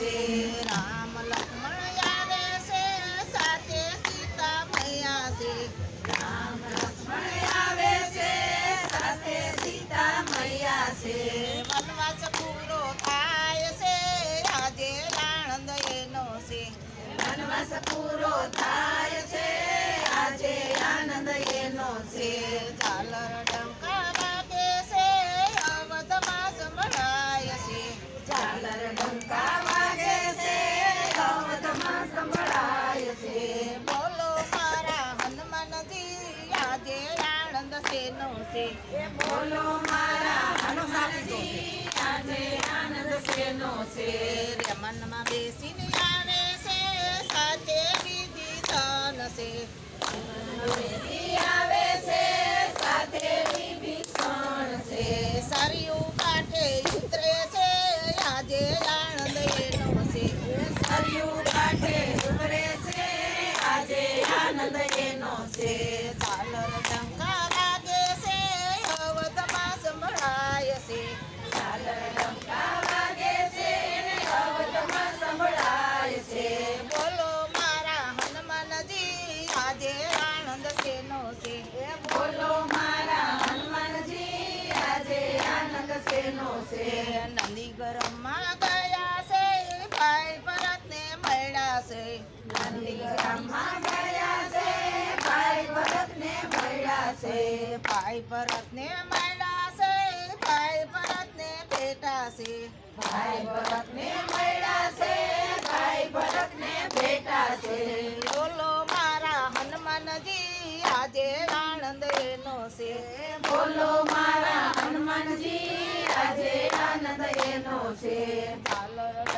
Sri Ram. છે બોલો મારા હનુમાનજી આજે આનંદ શેનો છે રે, મનમાં બેસીને આવે છે, સાથે બીજી ધન છે આવે છે, સાથે સારીયું કાંઠે ઉતરે છે, આજે આનંદ છે સરયું કાંઠે આજે આનંદ એનો છે ભાઈ ભાઈ ભરતને મળ્યા છે ભાઈ ભરતને ભેટા છે ભાઈ ભરતને મળ્યા છે ભાઈ ભરતને ભેટા છે બોલો મારા હનુમાનજી, આજે આનંદ એનો છે. બોલો મારા હનુમાનજી આજે આનંદ એનો છે ઝાલર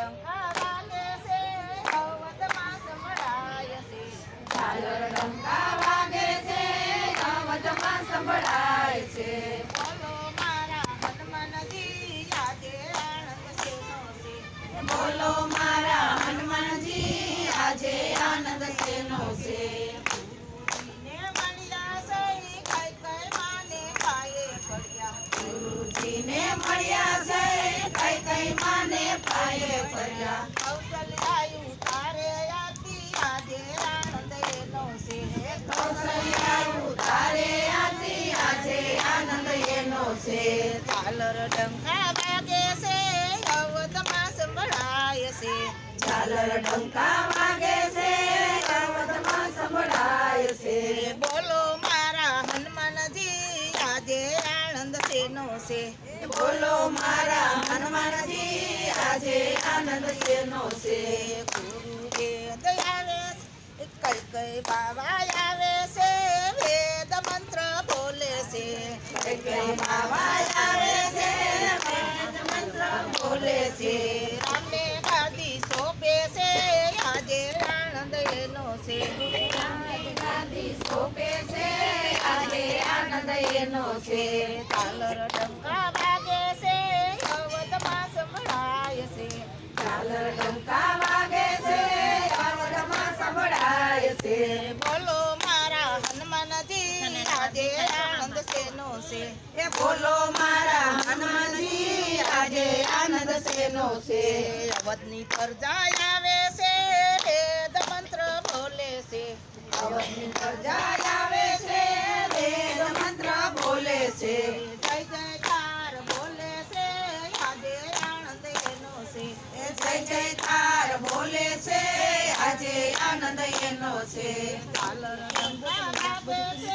કૌશલ્યાયું તારે વાગે છે અવધમાં સંભળાય છે બોલો મારા હનુમાનજી, આજે આનંદ શેનો છે? બોલો મારા હનુમાનજી આજે શેનો છે કઈ કઈ બાબા આવે છે વેદ મંત્ર બોલે છે કઈ કઈ બાવા મંત્ર બોલે છે રામે ગાદી સોંપે છે આજે આનંદ છે ગાદી છે આજે આનંદ છે. એ બોલો મારા હનુમાનજી, આજે આનંદ શેનો છે? અવધની પ્રજા આવે છે, વેદ મંત્ર બોલે છે. અવધની પ્રજા આવે છે, વેદ મંત્ર બોલે છે. જય જયકાર બોલે છે, આજે આનંદ એનો છે. જય જયકાર બોલે છે, આજે આનંદ એનો છે. વાગે છે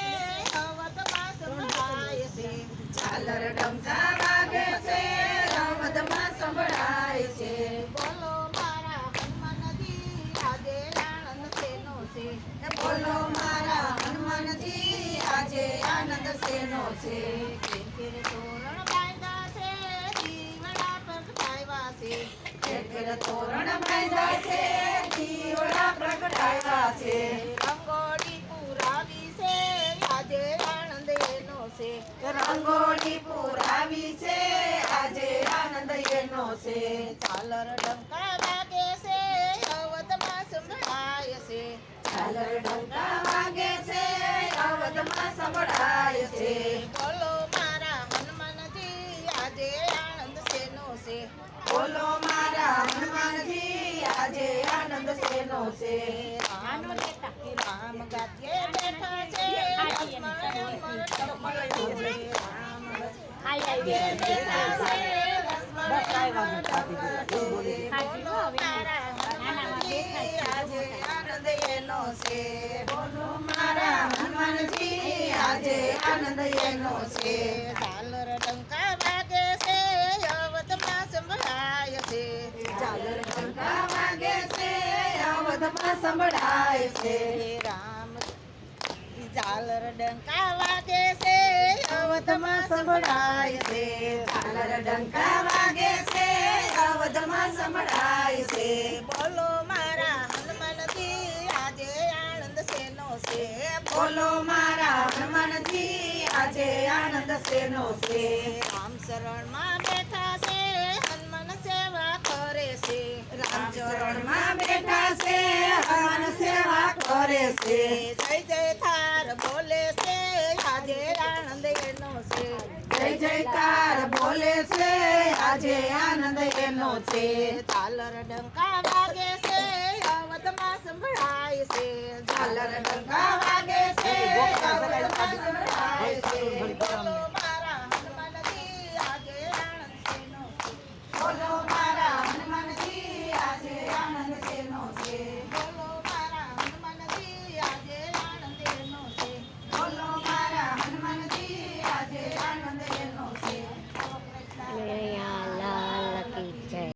છે. કેર તોરણ બાંધ્યા છે દીવડા પ્રગટાવ્યા છે. ખેતર તોરણ બાંધ્યા છે દીવડા પ્રગટાવ્યા છે. રંગોળી પુરાવી છે આજે આનંદ એનો છે. રંગોળી પુરાવી છે આજે આનંદ એનો છે. ઝાલર ડંકા વાગે છે અવતમાં સંભળાય છે. ચાલર ડંકા વાગે છે અવધમાં સંભળાય છે. બોલો મારા હનુમાનજી આજે આનંદ શેનો છે? બોલો મારા હનુમાનજી આજે આનંદ શેનો છે? રામ રામ બેઠા છે. અમર ટપલ છે. બોલો મારા હનુમાનજી છે બોલો મારા હનુમાનજી આજે આનંદ એનો છે. ઝાલર ડંકા વાગે છે અવધમાં સંભળાય છે. ઝાલર ડંકા વાગે છે અવધમાં સંભળાય છે. રામ ઝાલર ડંકા વાગે છે અવધમાં સંભળાય છે. ઝાલર ડંકા વાગે છે અવધમાં સંભળાય છે. બોલો છે. બોલો મારા હનુમાનજી આજે આનંદ શેનો છે? રામ શરણમાં બેઠા છે હનુમાન સેવા કરે છે. રામ ચરણમાં બેઠા છે હનુમાન સેવા કરે છે. જય જય થાર બોલે છે આજે આનંદ એનો છે. જય જયકાર બોલે છે આજે આનંદ એનો છે. તાલર ડંકા વાગે છે અવધમાં સંભળાય છે. તાલર ડંકા の自分